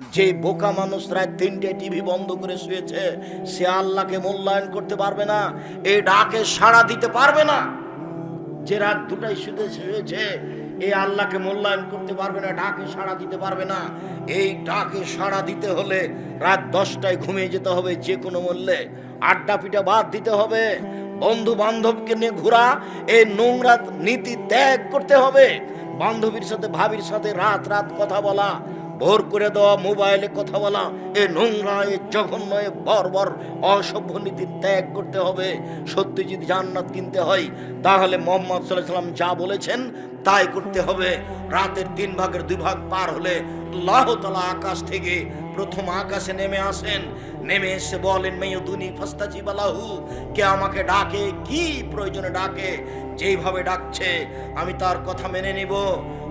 যে বোকা মানুষ রাত তিনটে টিভি বন্ধ করে শুয়েছে, সে আল্লাহকে মূল্যায়ন করতে পারবে না এই ডাকে সাড়া দিতে পারবে না। যে রাত দুটাই শুতে শুয়েছে এই আল্লাহকে মূল্যায়ন করতে পারবে না, ডাকে সাড়া দিতে পারবে না। এই ডাকে সাড়া দিতে হলে রাত দশটায় ঘুমিয়ে যেতে হবে, যে কোনো মূল্যে। আড্ডা পিঠা বাদ দিতে হবে, বন্ধু বান্ধবকে নিয়ে ঘোরা এই নোংরা নীতি ত্যাগ করতে হবে। বান্ধবীর সাথে, ভাবির সাথে রাত রাত কথা বলা ভোর করে দেওয়া মোবাইলে কথা বলা, এ নোংরা, এ জঘন্য, এ বর্বর অসভ্য নীতি ত্যাগ করতে হবে। সত্যি যদি জান্নাত কিনতে হয়, তাহলে মোহাম্মদ সাল্লাহ সাল্লাম যা বলেছেন তাই করতে হবে। রাতের তিন ভাগের দুই ভাগ পার হলে আল্লাহ তালা আকাশ থেকে প্রথম আকাশে নেমে আসেন। নেমে এসে বলেন মেয়ুদুনি ফাস্তাজি বালাহু কে আমাকে ডাকে, কি প্রয়োজনে ডাকে, যেইভাবে ডাকছে, আমি তার কথা মেনে নিব।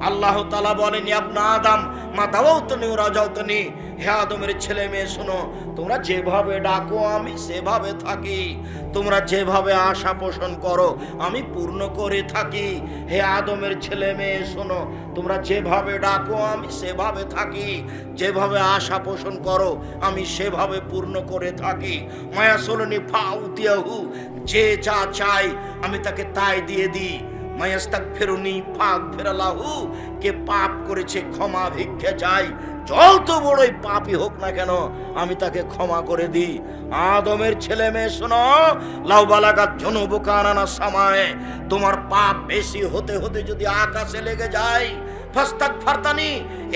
আল্লাহ তালা বলেনি আপনা আদাম, মা দাওয়াও তো নি রাজাও তো নি হে আদমের ছেলে মেয়ে, শোনো, তোমরা যেভাবে ডাকো, আমি সেভাবে থাকি। তোমরা যেভাবে আশা পোষণ করো, আমি পূর্ণ করে থাকি। হে আদমের ছেলে মেয়ে, শোনো, তোমরা যেভাবে ডাকো, আমি সেভাবে থাকি। যেভাবে আশা পোষণ করো, আমি সেভাবে পূর্ণ করে থাকি। মায়া সোলনি ফাউতিয়াহু, যে যা চাই আমি তাকে তাই দিয়ে দিই। ফেরুনি কে পাপ করেছে, ক্ষমা ভিক্ষা পাপই হোক না কেন, আমি তাকে ক্ষমা করে দিই। আদমের ছেলে মেয়ে, শোনো সামায়, তোমার পাপ বেশি হতে হতে যদি আকাশে লেগে যায় ফাস্তাক ফারতানি,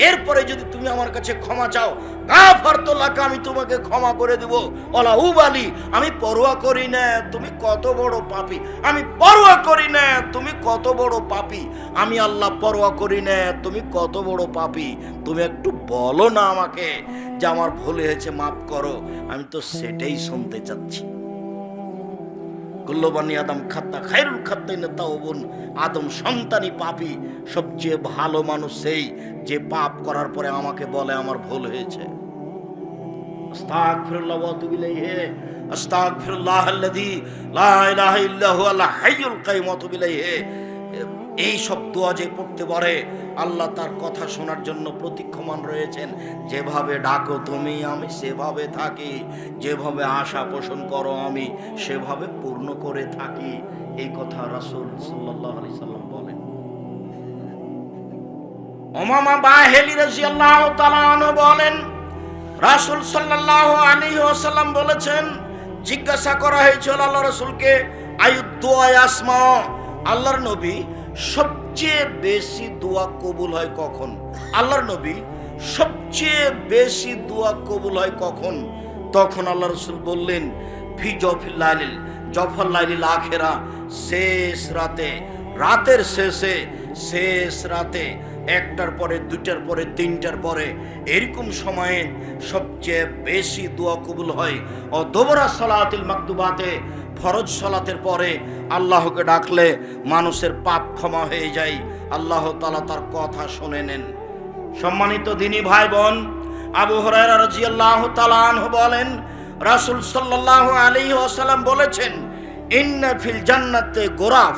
এরপরে যদি তুমি আমার কাছে ক্ষমা চাও গাফারতোলাকে আমি তোমাকে ক্ষমা করে দেব। ওলা উবালি আমি পরোয়া করি না, তুমি কত বড় পাপী। আমি পরোয়া করি না, তুমি কত বড় পাপী। আমি আল্লাহ পরোয়া করি না, তুমি কত বড় পাপী। তুমি একটু বলো না আমাকে যে আমার ভুল হয়েছে, মাফ করো। আমি তো সেটাই শুনতে চাচ্ছি। কুল্লবানি আদম খাত্তা খায়রুল খাত্তাই না তাও বোন। আদম সন্তানই পাপি। সবচেয়ে ভালো মানুষ সেই যে পাপ করার পরে আমাকে বলে আমার ভুল হয়েছে। আস্তাগফিরুল্লাহ আল্লাযী লা ইলাহা ইল্লা হুয়াল হাইয়ুল কাইয়ুম ওয়া এই সব দোয়া যে পড়তে পারে, আল্লাহ তার কথা শোনার জন্য প্রতীক্ষমান রয়েছেন। যেভাবে ডাকো তুমি, আমি সেভাবে থাকি। যেভাবে আশা পোষণ করো আমি, সেভাবে পূর্ণ করে থাকি। এই কথা রাসূল সাল্লাল্লাহু আলাইহি সাল্লাম বলেন। ওমামা বাহেলি তাআলা আনহু বলেন, রাসূল সাল্লাল্লাহু আলাইহি ওয়াসাল্লাম বলেছেন, জিজ্ঞাসা করা হয়েছিল আল্লাহ রাসূলকে আয়ুদ্দোয়া আসমা আল্লাহর নবী সবচেয়ে বেশি দোয়া কবুল হয় কখন? আল্লাহর নবী সবচেয়ে বেশি দোয়া কবুল হয় কখন? তখন আল্লাহ রসুল বললেন, ফি জফিল্লাইল জফল্লাইল আখেরা, শেষ রাতে, রাতের শেষে, শেষ রাতে, একটার পরে, দুইটার পরে, তিনটার পরে, এরকম সময়ে সবচেয়ে বেশি দোয়া কবুল হয়। ও দোবরা সলাতিল মাকতুবাতে ফরজ সলাতের পরে আল্লাহকে ডাকলে মানুষের পাপ ক্ষমা হয়ে যায়। আল্লাহ তালা তার কথা শুনে নেন। সম্মানিত দিনী ভাই বোন আবু হরাইরা রাদিয়াল্লাহু তাআলা আনহু বলেন, রাসূল সাল্লাল্লাহু আলাইহি ওয়াসাল্লাম বলেছেন, ইন্না ফিল জান্নাতে গোরাফ।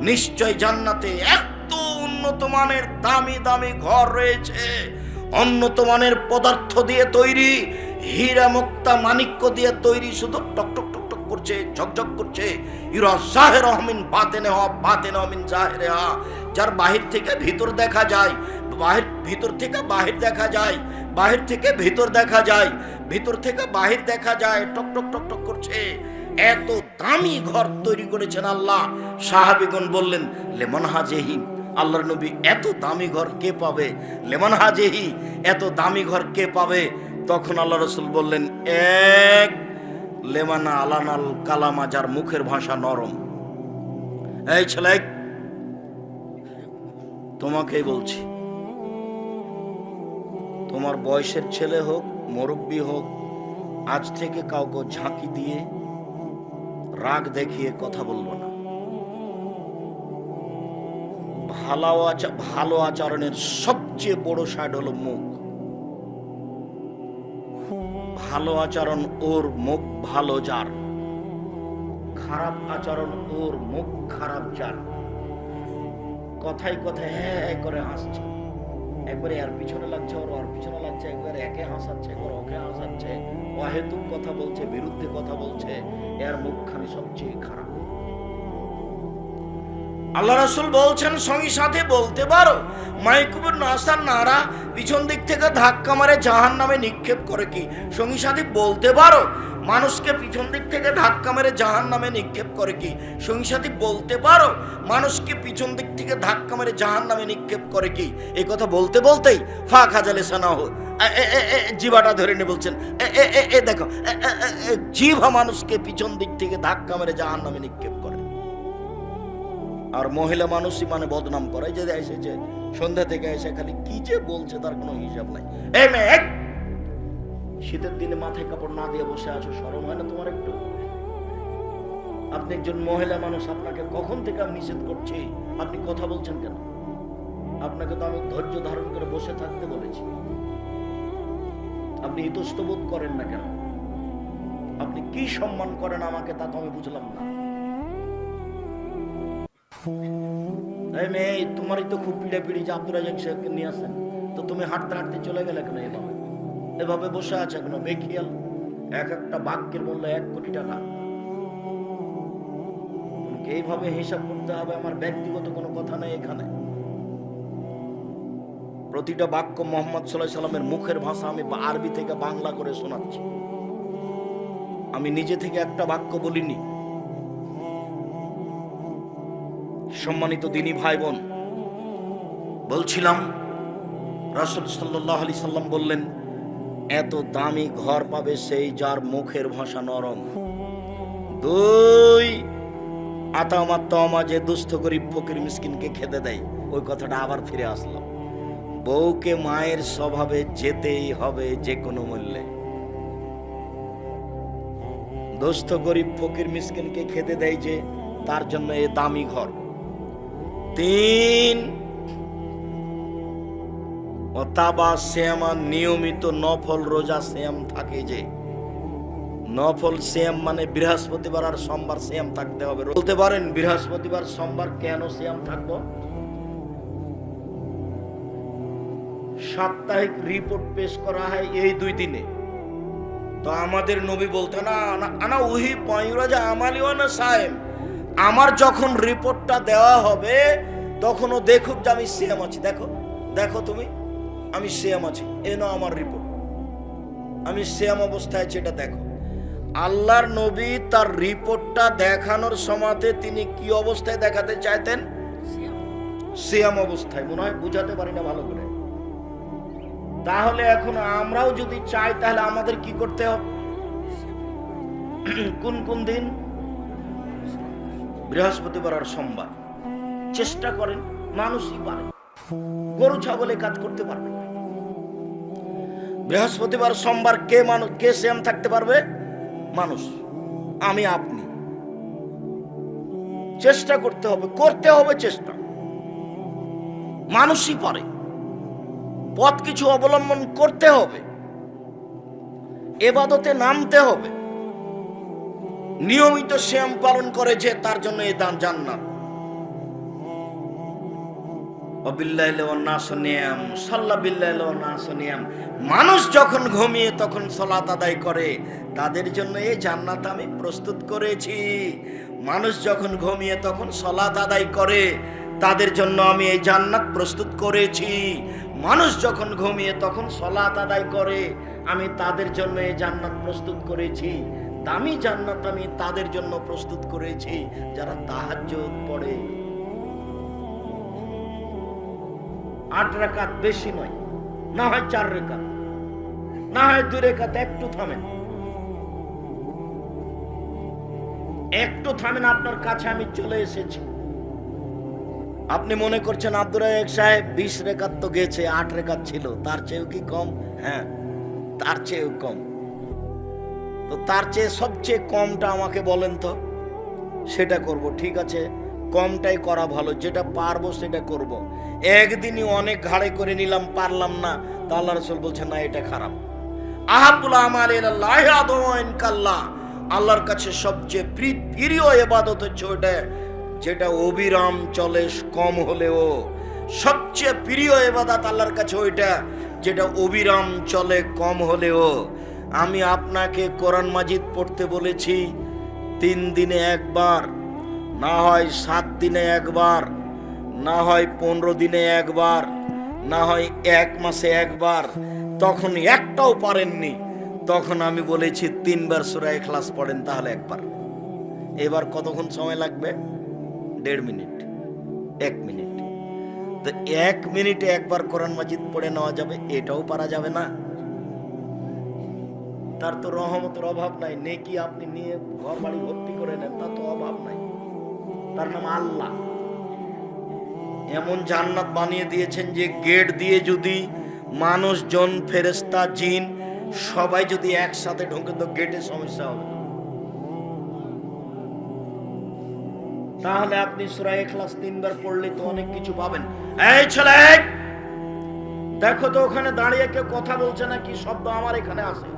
নিশ্চয় জান্নাতে এত উন্নত মানের দামি দামি ঘর রয়েছে। উন্নত মানের পদার্থ দিয়ে তৈরি হীরা মুক্তা মানিক্য দিয়ে তৈরি, শুধু টক টক টক টক করছে, ঝকঝক করছে। জাহেরে হা যার বাহির থেকে ভিতর দেখা যায়, বাহির, ভিতর থেকে বাহির দেখা যায়, বাহির থেকে ভিতর দেখা যায়, ভিতর থেকে বাহির দেখা যায়, টক টক টক টক করছে। এত দামি ঘর তৈরি করেছেন আল্লাহ। সাহাবিগণ বললেন, লেমন হাজেহি, আল্লাহর নবী এত দামি ঘর কে পাবে? লেমন হাজেহি, এত দামি ঘর কে পাবে? তখন আল্লাহ রসুল বললেন, এক লেমানা আলানাল কালামা যার মুখের ভাষা নরম। এই ছেলে, তোমাকেই বলছি, তোমার বয়সের ছেলে হোক, মুরব্বী হোক, আজ থেকে কাউকে ঝাঁকি দিয়ে রাগ দেখিয়ে কথা বলব না। ভালো আচা- ভালো আচরণের সবচেয়ে বড় সাইড হলো মুখ। ভালো আচরণ ওর মুখ ভালো যার। খারাপ আচরণ ওর মুখ খারাপ যার। কথায় কথায় হ্যাঁ হ্যাঁ করে হাসছে। একবারে আর পিছনে লাগছে ওর ওর পিছনে লাগছে, একবারে একে হাসাচ্ছে, একবার ওকে হাসাচ্ছে। অহেতুক কথা বলছে, বিরুদ্ধে কথা বলছে। এর মুখখানি সবচেয়ে খারাপ। আল্লাহ রাসূল বলছেন, সঙ্গী সাথে বলতে পারো। মাইকুবুর নাসার নারা পিছন দিক থেকে ধাক্কা মারে জাহান নামে নিক্ষেপ করে কি? সঙ্গী সাথে বলতে পারো। মানুষকে পিছন দিক থেকে ধাক্কা মেরে জাহান নামে নিক্ষেপ করে কি? সঙ্গী সাথী বলতে পারো। মানুষকে পিছন দিক থেকে ধাক্কা মেরে জাহান নামে নিক্ষেপ করে কি? এই কথা বলতে বলতেই ফা খাজালে সানা হো এ- এ- এ- এ- জিভাটা ধরে নিয়ে বলছেন, এ- দেখো জিভা মানুষকে পিছন দিক থেকে ধাক্কা মেরে জাহান নামে নিক্ষেপ করে। আর মহিলা মানুষই মানে বদনাম করে। যে এসেছে। সন্ধ্যা থেকে এসে খালি কি যে বলছে তার কোনো হিসাব নাই। শীতের দিনে মাথায় কাপড় না দিয়ে বসে আছো সরম হয় না তোমার একটু? আপনি একজন মহিলা মানুষ, আপনাকে কখন থেকে আমি নিষেধ করছি? আপনি কথা বলছেন কেন? আপনাকে তো আমি ধৈর্য ধারণ করে বসে থাকতে বলেছি। আপনি ইতস্ত বোধ করেন না কেন? আপনি কি সম্মান করেন আমাকে তা তো আমি বুঝলাম না। এই মেয়ে, তোমারই তো খুব পিড়ে পিড়ি যে আব্দুল রাজাক সাহেবকে নিয়ে আসেন তো তুমি হাঁটতে হাঁটতে চলে গেলে কেন এভাবে? এভাবে বসে আছে কেন? বেখিয়াল। এক একটা বাক্যের মূল্য এক কোটি টাকা। এইভাবে হিসাব করতে হবে, আমার ব্যক্তিগত কোনো কথা নেই এখানে। প্রতিটা বাক্য মোহাম্মদ সাল্লাহ সাল্লামের মুখের ভাষা আমি আরবি থেকে বাংলা করে শোনাচ্ছি। আমি নিজে থেকে একটা বাক্য বলিনি। সম্মানিত দিনী ভাই বোন বলছিলাম, রাসুল সাল্লাহ আলি সাল্লাম বললেন, এত দামি ঘর পাবে সেই যার মুখের ভাষা নরম। দুই আতামা তমা যে দুস্থ গরিব ফকির মিসকিনকে খেতে দেয়, ওই কথাটা আবার ফিরে আসলাম বউকে মায়ের স্বভাবে যেতেই হবে যে কোনো মূল্যে। দোস্ত গরিব ফকির মিসকিনকে খেতে দেয় যে তার জন্য এ দামি ঘর। তিন অতাবা শ্যামা নিয়মিত নফল রোজা শ্যাম থাকে যে, নফল শ্যাম মানে বৃহস্পতিবার আর সোমবার শ্যাম থাকতে হবে। বলতে পারেন বৃহস্পতিবার, সোমবার কেন শ্যাম থাকব? সাপ্তাহিক রিপোর্ট পেশ করা হয় এই দুই দিনে। তো আমাদের নবী বলতে না আনা- উহি পয়রাজা আমালি না সাহেব আমার যখন রিপোর্টটা দেওয়া হবে তখন ও দেখুক যে আমি সেম আছি। দেখো দেখো তুমি আমি সেম আছি। এ নাও আমার রিপোর্ট। আমি সেম অবস্থায় আছি এটা দেখো। আল্লাহর নবী তার রিপোর্টটা দেখানোর সময়তে তিনি কি অবস্থায় দেখাতে চাইতেন? সিয়াম অবস্থায়। মনে হয় বুঝাতে পারি না ভালো করে। তাহলে এখন আমরাও যদি চাই তাহলে আমাদের কি করতে হবে? কোন কোন দিন? বৃহস্পতিবার আর সোমবার। চেষ্টা করেন, মানুষই পারে গরু, ছাগলে কাজ করতে পারবে বৃহস্পতিবার সোমবার কে মানুষ কে সেম থাকতে পারবে? মানুষ। আমি, আপনি। চেষ্টা করতে হবে করতে হবে চেষ্টা। মানুষই পারে। পথ কিছু অবলম্বন করতে হবে। এবাদতে নামতে হবে। নিয়মিত শ্যাম পালন করে যে তার জন্য এই দান জান্নাত। মানুষ যখন ঘুমিয়ে তখন সলাত আদায় করে, তাদের জন্য এই জান্নাত আমি প্রস্তুত করেছি। মানুষ যখন ঘুমিয়ে তখন সলাত আদায় করে, তাদের জন্য আমি এই জান্নাত প্রস্তুত করেছি। মানুষ যখন ঘুমিয়ে তখন সলাত আদায় করে, আমি তাদের জন্য এই জান্নাত প্রস্তুত করেছি। দামি জান্নাত আমি তাদের জন্য প্রস্তুত করেছি, যারা তাহাজ্জুদ পড়ে। আট রেখাত বেশি নয়, না হয় চার রেখাত না হয় দুই রেখাত একটু থামেন। একটু থামেন, আপনার কাছে আমি চলে এসেছি। আপনি মনে করছেন আব্দুর সাহেব, বিশ রেখাত তো গেছে, আট রেখাত ছিল, তার চেয়েও কি কম? হ্যাঁ তার চেয়েও কম। তো তার চেয়ে সবচেয়ে কমটা আমাকে বলেন তো। সেটা করব, ঠিক আছে? কমটাই করা ভালো, যেটা পারব সেটা করব। একদিনই অনেক ঘাড়ে করে নিলাম, পারলাম না। তা আল্লাহ রসুল বলছে না, এটা খারাপ। আহাবুল আমার কাল্লা। আল্লাহর কাছে সবচেয়ে প্রি- প্রিয় এবাদত হচ্ছে ওটা যেটা অবিরাম চলে কম হলেও। সবচেয়ে প্রিয় এবাদাত আল্লাহর কাছে ওইটা, যেটা অবিরাম চলে কম হলেও। আমি আপনাকে কোরআন মাজিদ পড়তে বলেছি, তিন দিনে একবার, না হয় সাত দিনে একবার, না হয় পনেরো দিনে একবার, না হয় এক মাসে একবার তখন একটাও পারেননি। তখন আমি বলেছি, তিনবার সুরায় ক্লাস পড়েন তাহলে একবার। এবার কতক্ষণ সময় লাগবে? দেড় মিনিট, এক মিনিট। তো এক মিনিটে একবার কোরআন মাজিদ পড়ে নেওয়া যাবে, এটাও পারা যাবে না। তার তো রহমতের অভাব নাই। নেকি আপনি নিয়ে ঘর বাড়ি ভর্তি করে নেন তার তো অভাব নাই। তার নাম আল্লাহ। এমন জান্নাত বানিয়ে দিয়েছেন যে গেট দিয়ে যদি মানুষজন ফেরেস্তা জিন সবাই যদি একসাথে ঢুকে তো গেটে সমস্যা হবে। তাহলে আপনি সূরা ইখলাস তিনবার পড়লে তো অনেক কিছু পাবেন। এই ছেলে, দেখো তো ওখানে দাঁড়িয়ে কেউ কথা বলছে না কি শব্দ আমার এখানে আসে।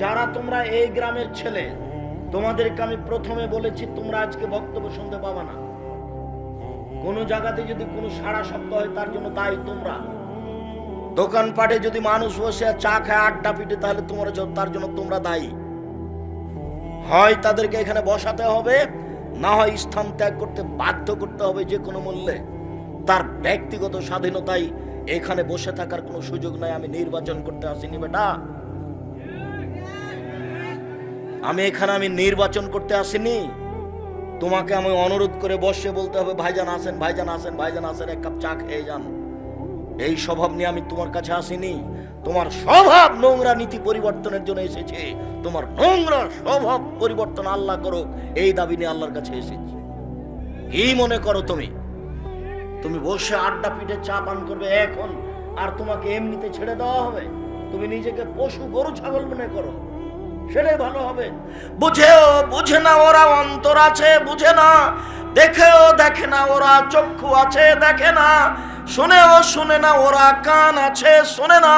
যারা তোমরা এই গ্রামের ছেলে, তোমাদেরকে আমি প্রথমে বলেছি, তোমরা আজকে বক্তব্য শুনতে পাবে না। কোনো জায়গাতে যদি কোনো সারা শব্দ হয়, তার জন্য দায়ী তোমরা। দোকানপাটে যদি মানুষ বসে চা খায়, আড্ডা পিটে, তাহলে তোমরা তার জন্য তোমরা দায়ী। হয় তাদেরকে এখানে বসাতে হবে, না হয় স্থান ত্যাগ করতে বাধ্য করতে হবে যে কোনো মূল্যে। তার ব্যক্তিগত স্বাধীনতায় এখানে বসে থাকার কোনো সুযোগ নাই, আমি নির্বাচন করতে আসিনি বেটা। আমি এখানে আমি নির্বাচন করতে আসিনি। তোমাকে আমি অনুরোধ করে বসে বলতে হবে, ভাইজান আসেন ভাইজান আসেন ভাইজান আসেন, এক কাপ চা খেয়ে যান। এই স্বভাব নিয়ে আমি তোমার কাছে আসিনি। তোমার স্বভাব নোংরা নীতি পরিবর্তনের জন্য এসেছে। তোমার নোংরা স্বভাব পরিবর্তন আল্লাহ করো এই দাবি নিয়ে আল্লাহর কাছে এসেছে। কি মনে করো তুমি? তুমি বসে আড্ডা পিঠে চা পান করবে এখন, আর তোমাকে এমনিতে ছেড়ে দেওয়া হবে? তুমি নিজেকে পশু গরু ছাগল মনে করো? সেটাই ভালো হবে। বুঝেও বুঝে না ওরা অন্তর আছে, বুঝে না। দেখেও দেখে না ওরা চক্ষু আছে, দেখে না। শুনেও শুনে না ওরা কান আছে, শুনে না।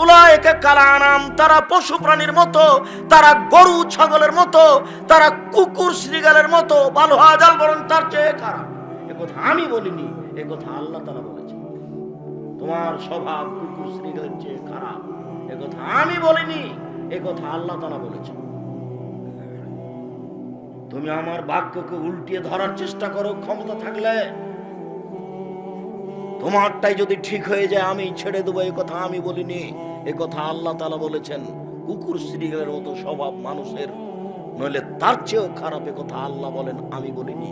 উলায়কে কালানাম, তারা পশু প্রাণীর মতো, তারা গরু ছাগলের মতো, তারা কুকুর শ্রীগালের মতো ভালো হাজাল বরং তার চেয়ে খারাপ। কথা আমি বলিনি, এ কথা আল্লাহ তালা বলেছে তোমার স্বভাব কুকুর শ্রীগালের চেয়ে খারাপ। এ কথা আমি বলিনি। এ কথা আল্লাহ তালা বলেছে তুমি আমার বাক্যকে উল্টিয়ে ধরার চেষ্টা করো, ক্ষমতা থাকলে তোমারটাই যদি ঠিক হয়ে যায়, আমি ছেড়ে দেবো, এ কথা আমি বলিনি। এ কথা আল্লাহ তালা বলেছেন, কুকুর শ্রীগালের মতো স্বভাব মানুষের, নইলে তার চেয়েও খারাপ এ কথা আল্লাহ বলেন, আমি বলিনি।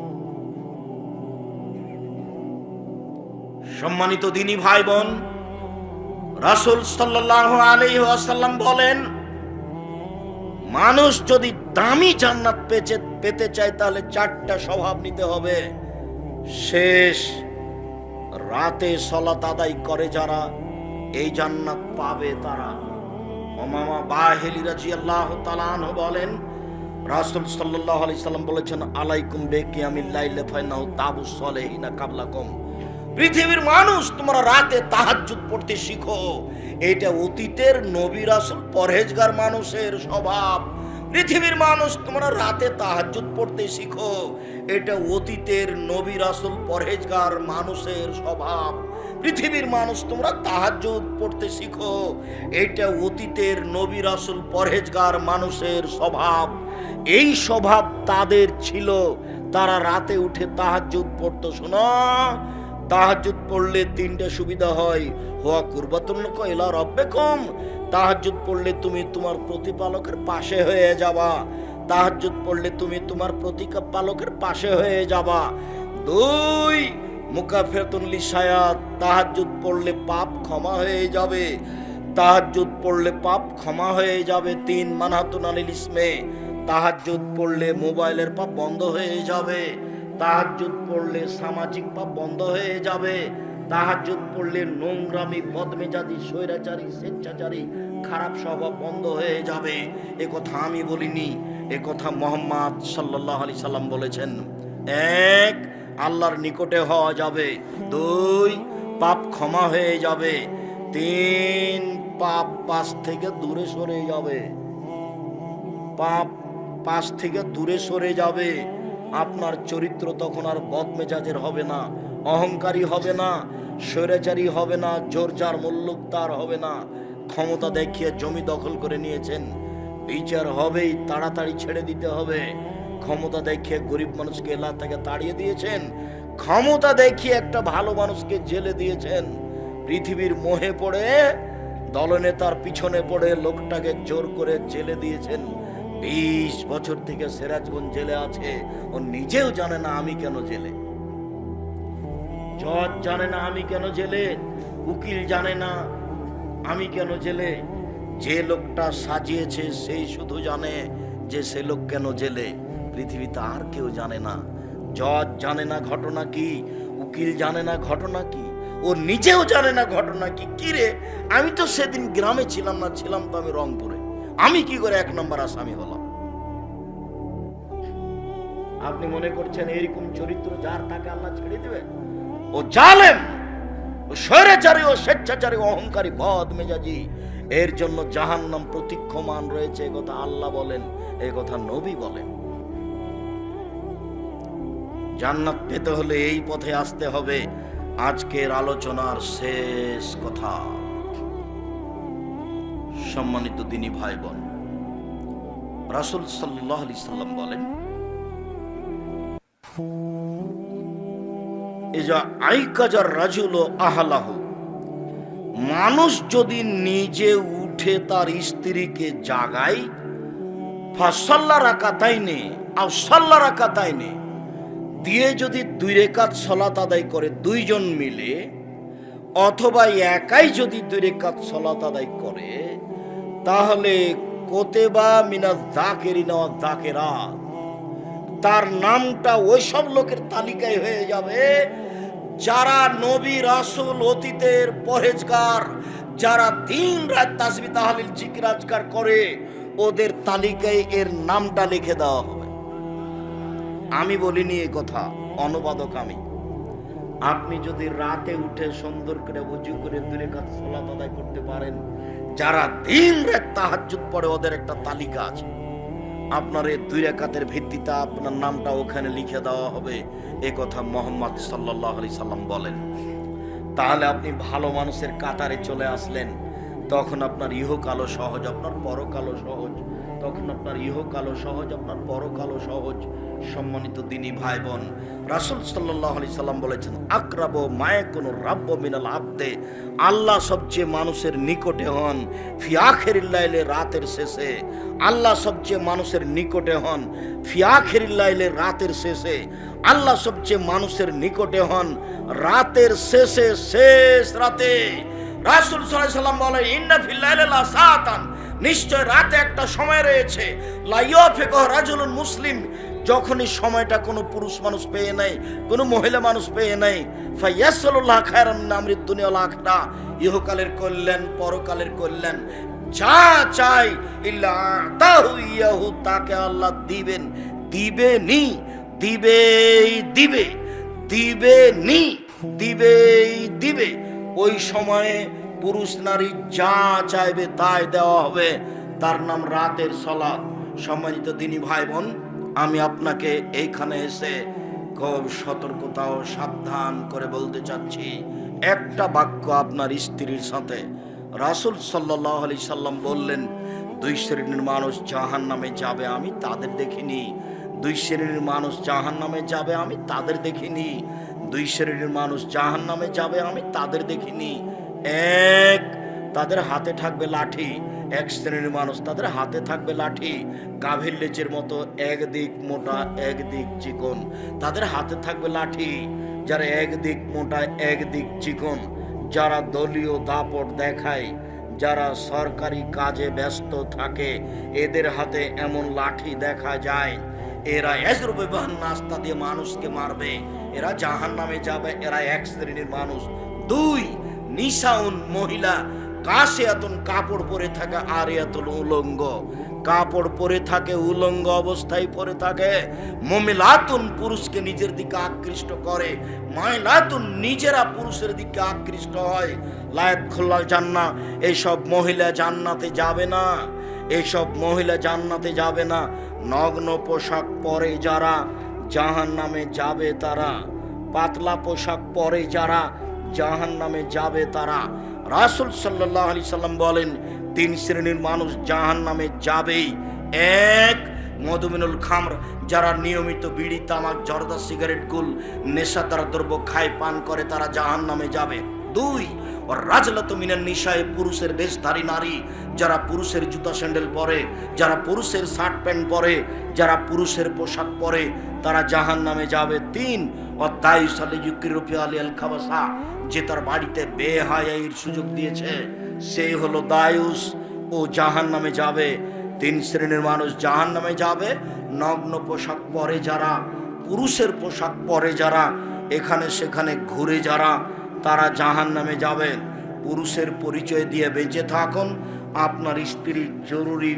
সম্মানিত দিনী ভাই বোন, রাসুল সাল্লাহ আলী আসাল্লাম বলেন মানুষ যদি দামি জান্নাত পেতে পেতে চায়, তাহলে চারটা স্বভাব নিতে হবে। শেষ রাতে সলাত আদায় করে যারা, এই জান্নাত পাবে তারা। ওমামা বাহেলি রাজি আল্লাহ তালান বলেন, রাসুল সাল্লাহ আলি সাল্লাম বলেছেন, আলাইকুম বেকি আমি লাইলে ফাইনাও তাবু সলেহিনা কাবলাকুম। পৃথিবীর মানুষ, তোমরা রাতে তাহাজ্জুদ পড়তে শিখো। এটা অতীতের নবী রাসুল, পরহেজগার মানুষের স্বভাব। পৃথিবীর মানুষ, তোমরা রাতে তাহাজ্জুদ পড়তে শিখো। এটা অতীতের নবী রাসুল, পরহেজগার মানুষের স্বভাব। পৃথিবীর মানুষ, তোমরা তাহাজ্জুদ পড়তে শিখো। এটা অতীতের নবী রাসুল, পরহেজগার মানুষের স্বভাব। এই স্বভাব তাদের ছিল। তারা রাতে উঠে তাহাজ্জুদ পড়তো। শোনো তাহাজুদ পড়লে তিনটা সুবিধা হয়। হওয়া কুরবাতুল কয়লা রব্বে কম তাহাজুদ পড়লে তুমি তোমার প্রতিপালকের পাশে হয়ে যাবা। তাহাজুদ পড়লে তুমি তোমার প্রতিপালকের পাশে হয়ে যাবা। দুই, মুকাফেরতুন লিসায়াত তাহাজুদ পড়লে পাপ ক্ষমা হয়ে যাবে। তাহাজুদ পড়লে পাপ ক্ষমা হয়ে যাবে। তিন, মানহাতুন আলিল ইসমে। তাহাজুদ পড়লে মোবাইলের পাপ বন্ধ হয়ে যাবে। তাহাজ্জুদ পড়লে সামাজিক পাপ বন্ধ হয়ে যাবে। তাহাজ্জুদ পড়লে নোংরামি বদমেজাদি স্বৈরাচারী, স্বেচ্ছাচারী, খারাপ স্বভাব বন্ধ হয়ে যাবে। এ কথা আমি বলিনি, এ কথা মোহাম্মদ সাল্লাহ আলি সাল্লাম বলেছেন। এক, আল্লাহর নিকটে হওয়া যাবে। দুই, পাপ ক্ষমা হয়ে যাবে। তিন, পাপ পাশ থেকে দূরে সরে যাবে। পাপ পাশ থেকে দূরে সরে যাবে। আপনার চরিত্র তখন আর বদমেজাজের হবে না, অহংকারী হবে না, স্বৈরাচারী হবে না জোর যার মুল্লুক তার হবে না। ক্ষমতা দেখিয়ে জমি দখল করে নিয়েছেন। বিচার হবেই, তাড়াতাড়ি ছেড়ে দিতে হবে। ক্ষমতা দেখিয়ে গরিব মানুষকে এলা থেকে তাড়িয়ে দিয়েছেন। ক্ষমতা দেখিয়ে একটা ভালো মানুষকে জেলে দিয়েছেন। পৃথিবীর মোহে পড়ে, দলনেতার পিছনে পড়ে লোকটাকে জোর করে জেলে দিয়েছেন। বিশ বছর থেকে সিরাজগঞ্জ জেলে আছে। ও নিজেও জানে না আমি কেন জেলে। জজ জানে না আমি কেন জেলে। উকিল জানে না আমি কেন জেলে। যে লোকটা সাজিয়েছে সেই শুধু জানে যে সে লোক কেন জেলে। পৃথিবীতে আর কেউ জানে না। জজ জানে না ঘটনা কি? উকিল জানে না ঘটনা কি? ও নিজেও জানে না ঘটনা কি? কি রে? আমি তো সেদিন গ্রামে ছিলাম না, ছিলাম তো আমি রংপুরে। আমি কি করে এক নম্বর আসামি হলাম? আপনি মনে করছেন এরকম চরিত্র যার তাকে আল্লাহ ছেড়ে দেবে ও জালেম, ও স্বৈরাচারী, ও স্বেচ্ছাচারী অহংকারী, বদ মেজাজি। এর জন্য জাহান্নাম প্রতীক্ষমান রয়েছে, এ কথা আল্লাহ বলেন, এ কথা নবী বলেন। জান্নাত পেতে হলে এই পথে আসতে হবে। আজকের আলোচনার শেষ কথা। সম্মানিত দিনী ভাই বোন, রাসুল সাল্লাহ আলি সাল্লাম বলেন আহালাহ। মানুষ যদি নিজে উঠে তার স্ত্রীকে জাগায়, ফাসাল্লা রাখা তাই নে আর সাল্লা রাখা তাই নে দিয়ে যদি দুই রেখাত সলাত আদায় করে দুইজন মিলে, অথবা একাই যদি দুই রেখাত সলাত আদায় করে, তাহলে কোতেবা মিনা জাকেরিনা জাকেরা তার নামটা ওই সব লোকের তালিকায় হয়ে যাবে। যারা নবী রাসুল অতীতের পরেজগার যারা দিন রাত তাসবি তাহালিল জিকিরাজগার করে, ওদের তালিকায় এর নামটা লিখে দেওয়া হবে। আমি বলিনি এই কথা, অনুবাদক আমি। আপনি যদি রাতে উঠে সুন্দর করে উজু করে দূরে কাজ সলাত আদায় করতে পারেন, যারা দিন রাত তাহাজ্জুদ পড়ে, ওদের একটা তালিকা আছে। আপনার এই দুই রেখাতের ভিত্তিতে আপনার নামটা ওখানে লিখে দেওয়া হবে। এ কথা মোহাম্মদ সাল্লাহ আলি সাল্লাম বলেন। তাহলে আপনি ভালো মানুষের কাতারে চলে আসলেন। তখন আপনার ইহকালও সহজ, আপনার পরকালও সহজ। তখন আপনার ইহকালও সহজ, আপনার পরকালও সহজ। সম্মানিত দিনই ভাই বোন রাসুল সাল্লাহ আলি সাল্লাম বলেছেন, আক্রাব মায়ে কোনো রাব্য মিনাল আব্দে। আল্লাহ সবচেয়ে মানুষের নিকটে হন ফিয়াখেরিল্লাইলে রাতের শেষে। আল্লাহ সবচেয়ে মানুষের নিকটে হন ফিয়াখেরিল্লাইলে রাতের শেষে। আল্লাহ সবচেয়ে মানুষের নিকটে হন, রাতের শেষে, শেষ রাতে। রাসুল সাল্লাম বলে ইন্না ফিল্লাইলা সাতান নিশ্চয় রাতে একটা সময় রয়েছে। মুসলিম, যখনই সময়টা কোনো পুরুষ মানুষ পেয়ে নেয় কোনো মহিলা মানুষ পেয়ে নেয় ইহকালের কল্যাণ, পরকালের কল্যাণ, যা চাই ইয়াহু, তাকে আল্লাহ দিবেন দিবেনি দিবেই দিবে দিবে নি দিবেই দিবে। ওই সময়ে পুরুষ নারী যা চাইবে তাই দেওয়া হবে। তার নাম রাতের সলাদ সম্মানিত দিনী ভাই বোন আমি আপনাকে এইখানে এসে খুব সতর্কতা ও সাবধান করে বলতে চাচ্ছি, একটা বাক্য আপনার স্ত্রীর সাথে। রাসুল সাল্লাহ আলি সাল্লাম বললেন, দুই শ্রেণির মানুষ জাহান নামে যাবে, আমি তাদের দেখিনি। দুই শ্রেণির মানুষ জাহান নামে যাবে, আমি তাদের দেখিনি। দুই শ্রেণির মানুষ জাহান নামে যাবে, আমি তাদের দেখিনি। এক, তাদের হাতে থাকবে লাঠি। এক শ্রেণির মানুষ, তাদের হাতে থাকবে লাঠি। গাভীর লেচের মতো একদিক মোটা, একদিক চিকন। তাদের হাতে থাকবে লাঠি, যারা একদিক মোটা, একদিক চিকন। যারা দলীয় দাপট দেখায়, যারা সরকারি কাজে ব্যস্ত থাকে, এদের হাতে এমন লাঠি দেখা যায়। এরা এজরুবে নাস্তা দিয়ে মানুষকে মারবে। এরা জাহান নামে যাবে, এরা এক শ্রেণির মানুষ। দুই নিশাউন মহিলা কাশে এতন কাপড় পরে থাকে আর এতন উলঙ্গ। কাপড় পরে থাকে, উলঙ্গ অবস্থায় পরে থাকে। মমিলাতুন পুরুষকে নিজের দিকে আকৃষ্ট করে। মহিলাতুন নিজেরা পুরুষের দিকে আকৃষ্ট হয়। লায়ত খোল্লাল জান্না এইসব মহিলা জান্নাতে যাবে না। এইসব মহিলা জান্নাতে যাবে না। নগ্ন পোশাক পরে যারা জাহান নামে যাবে তারা। পাতলা পোশাক পরে যারা জাহান নামে যাবে তারা। রাসুল সাল্লাহ আলি সাল্লাম বলেন, তিন শ্রেণির মানুষ জাহান নামে যাবেই। এক, মধুমিনুল খামর, যারা নিয়মিত বিড়ি, তামাক, জর্দা, সিগারেট, গুল, নেশা তারা দ্রব্য খায়, পান করে, তারা জাহান নামে যাবে। দুই ও রাজলত মিনের নিশায় পুরুষের বেশধারী নারী, যারা পুরুষের জুতা স্যান্ডেল পরে, যারা পুরুষের শার্ট প্যান্ট পরে, যারা পুরুষের পোশাক পরে, তারা জাহান নামে যাবে। তিন ও তাই সালে ইউকিরোপি আলী আল খাবাসা যে তার বাড়িতে বেহায়ের সুযোগ দিয়েছে সে হলো দায়ুস ও জাহান নামে যাবে। তিন শ্রেণির মানুষ জাহান নামে যাবে, নগ্ন পোশাক পরে যারা, পুরুষের পোশাক পরে যারা, এখানে সেখানে ঘুরে যারা, তারা জাহান নামে যাবেন পুরুষের পরিচয় দিয়ে বেঁচে থাকুন, আপনার স্ত্রীর জরুরি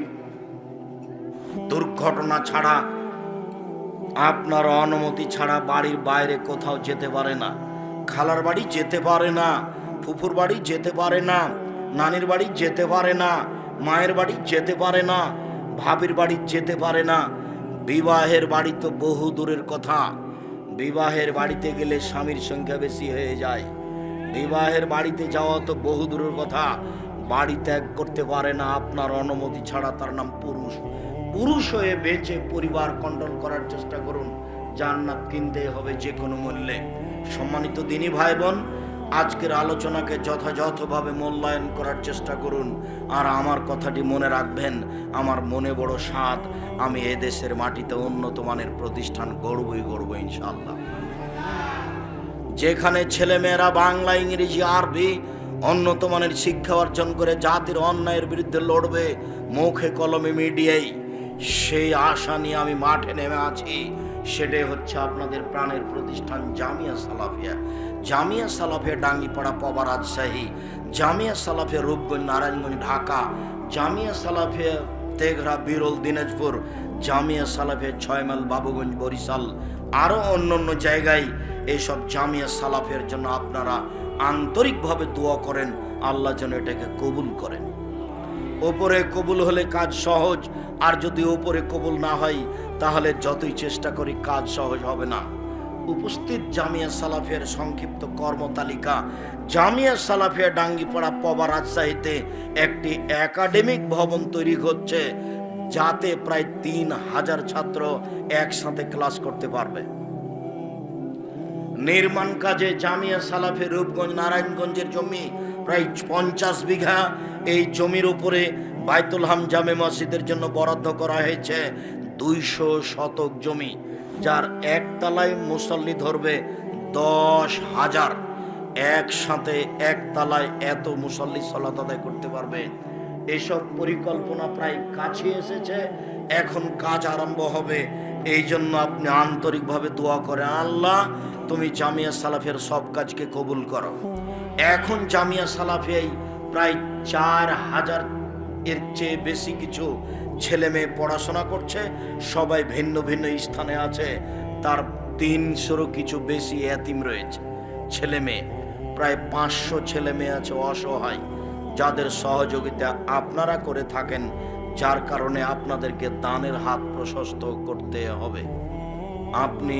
দুর্ঘটনা ছাড়া, আপনার অনুমতি ছাড়া বাড়ির বাইরে কোথাও যেতে পারে না। খালার বাড়ি যেতে পারে না, ফুফুর বাড়ি যেতে পারে না, নানির বাড়ি যেতে পারে না, মায়ের বাড়ি যেতে পারে না, ভাবির বাড়ি যেতে পারে না। বিবাহের বাড়ি তো বহু দূরের কথা। বিবাহের বাড়িতে গেলে স্বামীর সংখ্যা বেশি হয়ে যায়। বিবাহের বাড়িতে যাওয়া তো বহু দূরের কথা। বাড়ি ত্যাগ করতে পারে না, আপনার অনুমতি ছাড়া তার নাম পুরুষ। পুরুষ হয়ে বেঁচে পরিবার কন্ট্রোল করার চেষ্টা করুন। জান্নাত কিনতে হবে যে কোনো মূল্যে। সম্মানিত দিনী ভাই বোন আজকের আলোচনাকে যথাযথভাবে মূল্যায়ন করার চেষ্টা করুন। আর আমার কথাটি মনে রাখবেন, আমার মনে বড় স্বাদ, আমি এদেশের মাটিতে উন্নত মানের প্রতিষ্ঠান গড়বই গড়ব ইনশাআল্লাহ। যেখানে ছেলেমেয়েরা বাংলা, ইংরেজি, আরবি উন্নত মানের শিক্ষা অর্জন করে জাতির অন্যায়ের বিরুদ্ধে লড়বে, মুখে কলমে মিডিয়াই সেই আশা নিয়ে আমি মাঠে নেমে আছি। সেটাই হচ্ছে আপনাদের প্রাণের প্রতিষ্ঠান জামিয়া সালাফিয়া। জামিয়া সালাফিয়া ডাঙ্গিপাড়া পবা রাজশাহী, জামিয়া সালাফিয়া রূপগঞ্জ, নারায়ণগঞ্জ, ঢাকা, জামিয়া সালাফিয়া তেঘরা, বিরল, দিনাজপুর, জামিয়া সালাফিয়া ছয়মাইল বাবুগঞ্জ, বরিশাল আরও অন্য অন্য জায়গায় এইসব জামিয়া সালাফের জন্য আপনারা আন্তরিকভাবে দোয়া করেন, আল্লাহ যেন এটাকে কবুল করেন। ওপরে কবুল হলে কাজ সহজ, আর যদি ওপরে কবুল না হয়, তাহলে যতই চেষ্টা করি কাজ সহজ হবে না। উপস্থিত জামিয়া সালাফিয়ার সংক্ষিপ্ত কর্মতালিকা। জামিয়া সালাফিয়া ডাঙ্গিপাড়া পবা রাজশাহীতে একটি একাডেমিক ভবন তৈরি হচ্ছে, যাতে প্রায় তিন হাজার ছাত্র একসাথে ক্লাস করতে পারবে। নির্মাণ কাজে জামিয়া সালাফে রূপগঞ্জ, নারায়ণগঞ্জের জমি প্রায় পঞ্চাশ বিঘা এই জমির উপরে বাইতুল হাম জামে মসজিদের জন্য বরাদ্দ করা হয়েছে দুইশো শতক জমি, যার একতলায় মুসল্লি ধরবে দশ হাজার। একসাথে একতলায় এত মুসল্লি সলাত আদায় করতে পারবে। এসব পরিকল্পনা প্রায় কাছে এসেছে। এখন কাজ আরম্ভ হবে। এই জন্য আপনি আন্তরিকভাবে দোয়া করেন, আল্লাহ তুমি জামিয়া সালাফের সব কাজকে কবুল করো। এখন জামিয়া সালাফিয়াই প্রায় চার হাজার এর চেয়ে বেশি কিছু ছেলে মেয়ে পড়াশোনা করছে, সবাই ভিন্ন ভিন্ন স্থানে আছে, তার তিনশোরও কিছু বেশি এতিম রয়েছে। ছেলে মেয়ে, প্রায় পাঁচশো ছেলে মেয়ে আছে অসহায়, যাদের সহযোগিতা আপনারা করে থাকেন, যার কারণে আপনাদেরকে দানের হাত প্রশস্ত করতে হবে। আপনি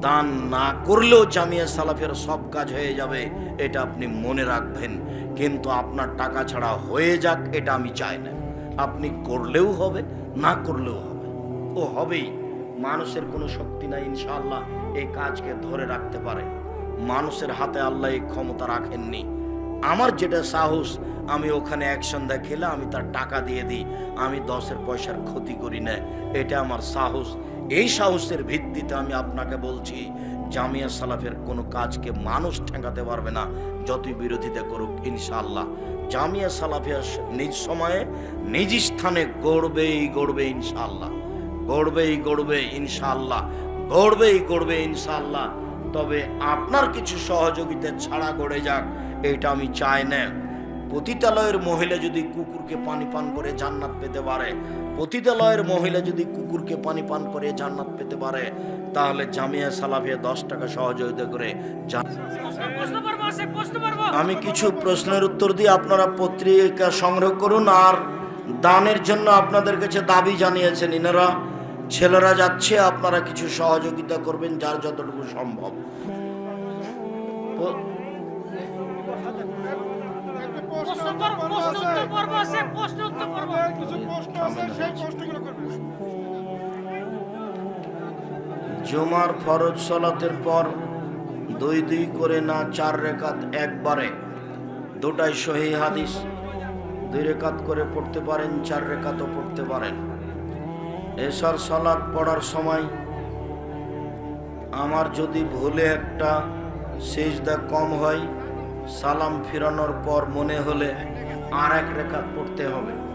দান না করলেও জামিয়া সালাফের সব কাজ হয়ে যাবে, এটা আপনি মনে রাখবেন। কিন্তু আপনার টাকা ছাড়া হয়ে যাক, এটা আমি চাই না। আপনি করলেও হবে, না করলেও হবে। ও হবেই। মানুষের কোনো শক্তি নাই, ইনশাআল্লাহ, এই কাজকে ধরে রাখতে পারে। মানুষের হাতে আল্লাহ এই ক্ষমতা রাখেননি। আমার যেটা সাহস, আমি ওখানে এক সন্ধ্যা খেলে আমি তার টাকা দিয়ে দিই। আমি দশের পয়সার ক্ষতি করি না। এটা আমার সাহস। এই সাহসের ভিত্তিতে আমি আপনাকে বলছি, জামিয়া সালাফের কোনো কাজকে মানুষ ঠেকাতে পারবে না, যতই বিরোধিতা করুক, ইনশাআল্লাহ। জামিয়া সালাফিয়া নিজ সময়ে, নিজ স্থানে গড়বেই গড়বে ইনশাআল্লাহ। গড়বেই গড়বে ইনশাআল্লাহ। গড়বেই গড়বে ইনশাআল্লাহ। তবে আপনার কিছু সহযোগিতা ছাড়া গড়ে যাক, এটা আমি চাই না। পতিতালয়ের মহিলা যদি কুকুরকে পানি পান করে জান্নাত পেতে পারে পতিতালয়ের মহিলা যদি কুকুরকে পানি পান করে জান্নাত পেতে পারে, তাহলে জামিয়া সালাফিয়া দশ টাকা সহযোগিতা করে আমি কিছু প্রশ্নের উত্তর দিয়ে আপনারা পত্রিকা সংগ্রহ করুন, আর দানের জন্য আপনাদের কাছে দাবি জানিয়েছেন ইনারা। ছেলেরা যাচ্ছে, আপনারা কিছু সহযোগিতা করবেন, যার যতটুকু সম্ভব। জুমার ফরজ সলাতের পর দুই দুই করে না চার রেখাত একবারে। দুটাই সহি হাদিস। দুই রেখাত করে পড়তে পারেন চার রেখাতও পড়তে পারেন। এসার সালাত পড়ার সময় আমার যদি ভুলে একটা সেজদা কম হয় সালাম ফিরানোর পর মনে হলে আর এক রেখা পড়তে হবে।